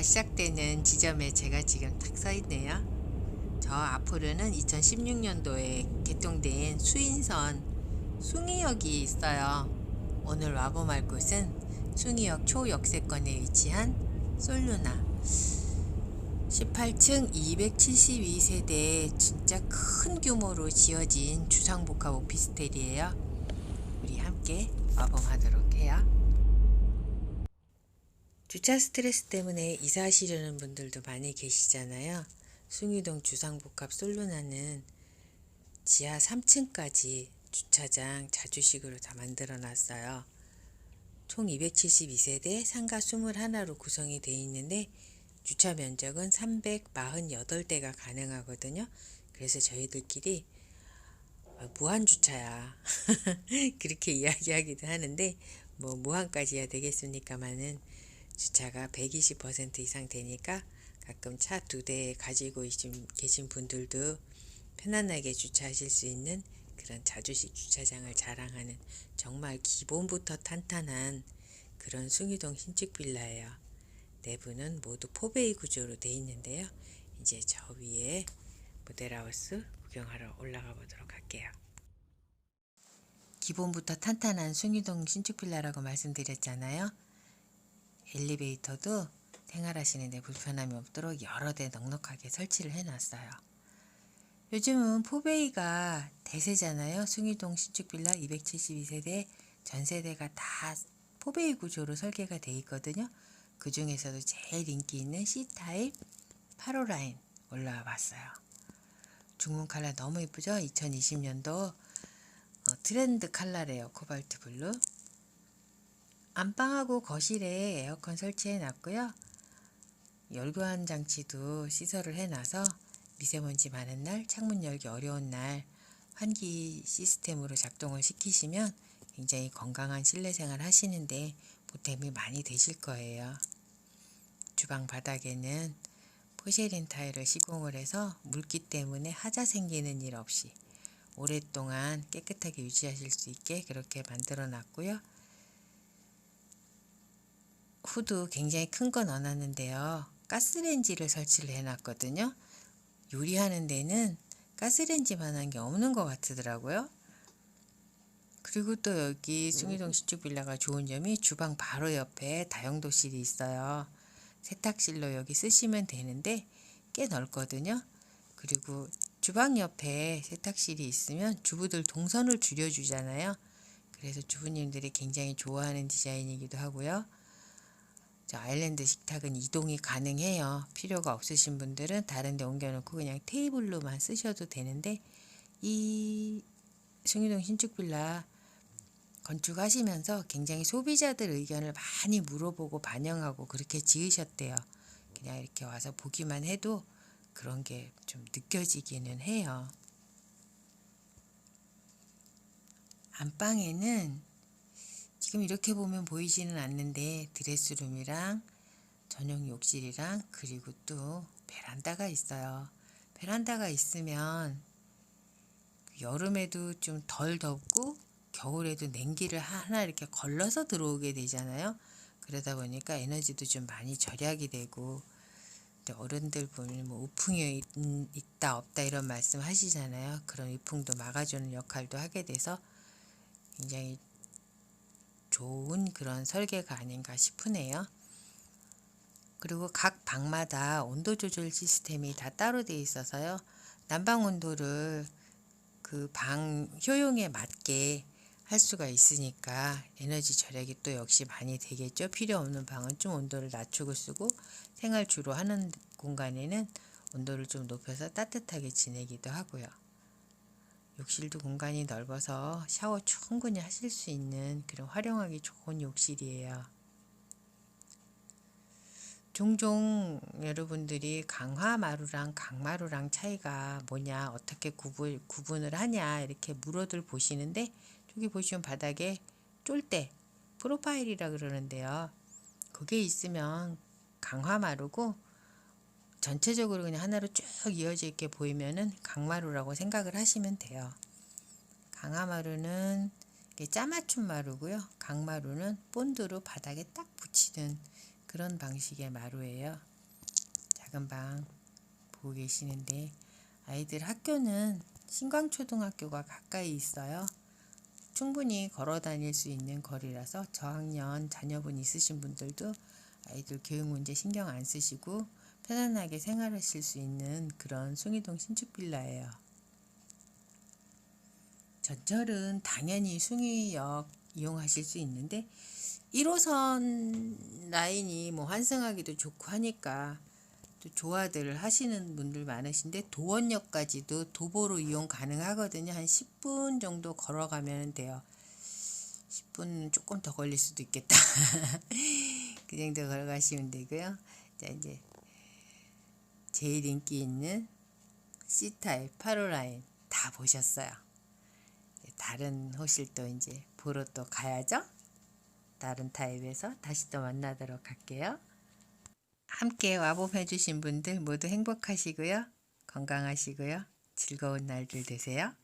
주차가 시작되는 지점에 제가 지금 딱서 있네요. 저 앞으로는 2016년도에 개통된 수인선 숭이역이 있어요. 오늘 와봄할 곳은 숭이역 초역세권에 위치한 솔루나 18층 272세대 진짜 큰 규모로 지어진 주상복합 오피스텔이에요. 우리 함께 와봄하도록. 주차 스트레스 때문에 이사하시려는 분들도 많이 계시잖아요. 숭이동 주상복합 솔루나는 지하 3층까지 주차장 자주식으로 다 만들어 놨어요. 총 272세대 상가 21로 구성이 되어 있는데 주차 면적은 348대가 가능하거든요. 그래서 저희들끼리 어, 무한 주차야. 그렇게 이야기하기도 하는데 뭐 무한까지 해야 되겠습니까마는 주차가 120% 이상 되니까 가끔 차 두 대 가지고 계신- 분들도 편안하게 주차하실 수 있는 그런 자주식 주차장을 자랑하는 정말 기본부터 탄탄한 그런 숭이동 신축 빌라예요. 내부는 모두 포베이 구조로 되어 있는데요. 이제 저 위에 모델하우스 구경하러 올라가 보도록 할게요. 기본부터 탄탄한 숭이동 신축 빌라라고 말씀드렸잖아요. 엘리베이터도 생활하시는데 불편함이 없도록 여러 대 넉넉하게 설치를 해놨어요. 요즘은 포베이가 대세잖아요. 숭이동 신축 빌라 272세대 전세대가 다 포베이 구조로 설계가 돼 있거든요. 그 중에서도 제일 인기 있는 C타입 8호 라인 올라와 봤어요. 중문 칼라 너무 이쁘죠? 2020년도 어, 트렌드 칼라래요. 코발트 블루. 안방하고 거실에 에어컨 설치해 놨고요. 열교환 장치도 시설을 해놔서 미세먼지 많은 날, 창문 열기 어려운 날 환기 시스템으로 작동을 시키시면 굉장히 건강한 실내 생활 하시는데 보탬이 많이 되실 거예요. 주방 바닥에는 포쉐린 타일을 시공을 해서 물기 때문에 하자 생기는 일 없이 오랫동안 깨끗하게 유지하실 수 있게 그렇게 만들어 놨고요. 후드 굉장히 큰거 넣어놨는데요. 가스레인지를 설치를 해놨거든요. 요리하는 데는 가스레인지만 한 게 없는 것 같더라고요. 그리고 또 여기 숭이동 신축 빌라가 좋은 점이 주방 바로 옆에 다용도실이 있어요. 세탁실로 여기 쓰시면 되는데 꽤 넓거든요. 그리고 주방 옆에 세탁실이 있으면 주부들 동선을 줄여주잖아요. 그래서 주부님들이 굉장히 좋아하는 디자인이기도 하고요. 저 아일랜드 식탁은 이동이 가능해요. 필요가 없으신 분들은 다른 데 옮겨놓고 그냥 테이블로만 쓰셔도 되는데 이 숭이동 신축 빌라 건축하시면서 굉장히 소비자들 의견을 많이 물어보고 반영하고 그렇게 지으셨대요. 그냥 이렇게 와서 보기만 해도 그런 게 좀 느껴지기는 해요. 안방에는 지금 이렇게 보면 보이지는 않는데 드레스룸이랑 전용 욕실이랑 그리고 또 베란다가 있어요. 베란다가 있으면 여름에도 좀 덜 덥고 겨울에도 냉기를 하나 이렇게 걸러서 들어오게 되잖아요. 그러다 보니까 에너지도 좀 많이 절약이 되고 어른들 보면 뭐 우풍이 있- 있다 없다 이런 말씀 하시잖아요. 그런 우풍도 막아주는 역할도 하게 돼서 굉장히 좋은 그런 설계가 아닌가 싶으네요. 그리고 각 방마다 온도 조절 시스템이 다 따로 돼 있어서요. 난방 온도를 그 방 효용에 맞게 할 수가 있으니까 에너지 절약이 또 역시 많이 되겠죠. 필요 없는 방은 좀 온도를 낮추고 쓰고 생활 주로 하는 공간에는 온도를 좀 높여서 따뜻하게 지내기도 하고요. 욕실도 공간이 넓어서 샤워 충분히 하실 수 있는 그런 활용하기 좋은 욕실이에요. 종종 여러분들이 강화마루랑 강마루랑 차이가 뭐냐, 어떻게 구분, 구분을 하냐, 이렇게 물어들 보시는데, 저기 보시면 바닥에 쫄대, 프로파일이라 그러는데요. 그게 있으면 강화마루고, 전체적으로 그냥 하나로 쭉 이어져 있게 보이면은 강마루라고 생각을 하시면 돼요. 강화마루는 짜맞춤 마루고요. 강마루는 본드로 바닥에 딱 붙이는 그런 방식의 마루예요. 작은 방 보고 계시는데 아이들 학교는 신광초등학교가 가까이 있어요. 충분히 걸어 다닐 수 있는 거리라서 저학년 자녀분 있으신 분들도 아이들 교육 문제 신경 안 쓰시고 편안하게 생활하실 수 있는 그런 숭이동 신축 빌라예요. 전철은 당연히 숭이역 이용하실 수 있는데 1호선 라인이 뭐 환승하기도 좋고 하니까 또 좋아들 하시는 분들 많으신데 도원역까지도 도보로 이용 가능하거든요. 한 10분 정도 걸어가면 돼요. 10분 조금 더 걸릴 수도 있겠다. 그 정도 걸어가시면 되고요. 자 이제 제일 인기 있는 C타입 8호 라인 다 보셨어요. 다른 호실도 이제 보러 또 가야죠. 다른 타입에서 다시 또 만나도록 할게요. 함께 와봄 해주신 분들 모두 행복하시고요. 건강하시고요. 즐거운 날들 되세요.